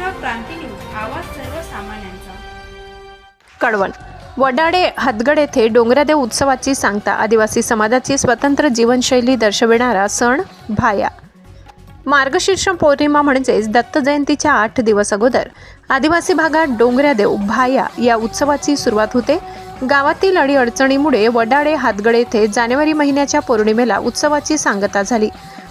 Maharashtra Kranti news आवाज सर्वसामान्यांचा. कळवण वडाडे हदगड येथे डोंगरादेव उत्सवाची सांगता आदिवासी समाजाची स्वतंत्र जीवनशैली दर्शविणारा सण भाया. मार्गशीर्ष पौर्णिमा म्हणजेच दत्त जयंतीच्या आठ दिवस अगोदर आदिवासी भागात डोंगरादेव भाया या उत्सवाची सुरुवात होते. गावातील अडीअडचणीमुळे वडाडे हातगड येथे जानेवारी महिन्याच्या पौर्णिमेला उत्सवाची सांगता झाली.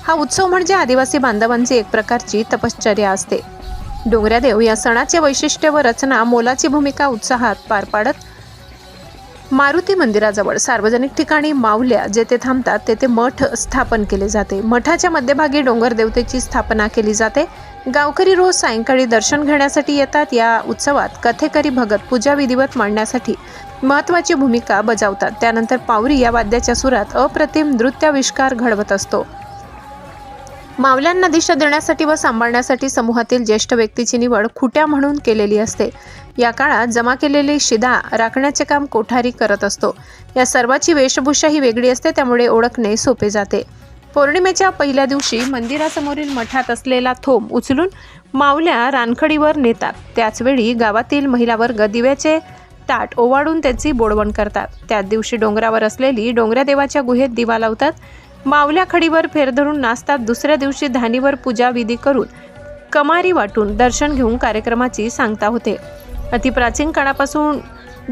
हा उत्सव म्हणजे आदिवासी बांधवांची एक प्रकारची तपश्चर्या असते. डोंगऱ्यादेव या सणाचे वैशिष्ट्य व रचना मोलाची भूमिका उत्साहात पार पाडत मारुती मंदिराजवळ सार्वजनिक ठिकाणी मावल्या जेथे थांबतात तेथे मठ स्थापन केले जाते. मठाच्या मध्यभागी डोंगर देवतेची स्थापना केली जाते. गावकरी रोज सायंकाळी दर्शन घेण्यासाठी येतात. या उत्सवात कथेकरी भगत पूजा विधिवत मांडण्यासाठी महत्त्वाची भूमिका बजावतात. त्यानंतर पावरी या वाद्याच्या सुरात अप्रतिम नृत्याविष्कार घडवत असतो. मावल्यांना दिशा देण्यासाठी व सांभाळण्यासाठी समूहातील ज्येष्ठ व्यक्तीची निवड खुट्या म्हणून केलेली असते. या काळात जमा केलेली शिदा राखण्याचे काम कोठारी करत असतो. या सर्वाची वेशभूषा ही वेगळी असते त्यामुळे ओळखणे सोपे जाते. पौर्णिमेच्या पहिल्या दिवशी मंदिरासमोरील मठात असलेला थोम उचलून मावल्या रानखडीवर नेतात. त्याचवेळी गावातील महिला वर्ग दिव्याचे ताट ओवाळून त्याची बोडवण करतात. त्याच दिवशी डोंगरावर असलेली डोंगऱ्या देवाच्या गुहेत दिवा लावतात. मावल्या खडीवर फेर धरून नाचतात दुसऱ्या दिवशी धानीवर पूजा विधी करून कमारी वाटून दर्शन घेऊन कार्यक्रमाची सांगता होते. अतिप्राचीन काळापासून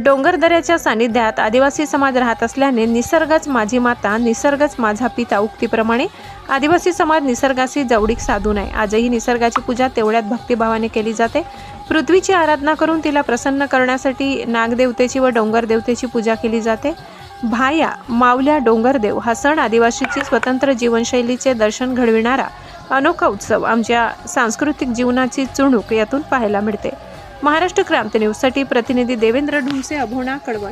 डोंगरदऱ्याच्या सानिध्यात आदिवासी समाज राहत असल्याने निसर्गच माझी माता निसर्गच माझा पिता उक्तीप्रमाणे आदिवासी समाज निसर्गाशी जवळीक साधून आहे आजही निसर्गाची पूजा तेवढ्यात भक्तिभावाने केली जाते. पृथ्वीची आराधना करून तिला प्रसन्न करण्यासाठी नागदेवतेची व डोंगर देवतेची पूजा केली जाते. भाया मावल्या डोंगरदेव हा सण आदिवासीची स्वतंत्र जीवनशैलीचे दर्शन घडविणारा अनोखा उत्सव आमच्या सांस्कृतिक जीवनाची चुणूक यातून पाहायला मिळते. महाराष्ट्र क्रांती न्यूजसाठी प्रतिनिधी देवेंद्र ढुमसे अभोणा कडवण.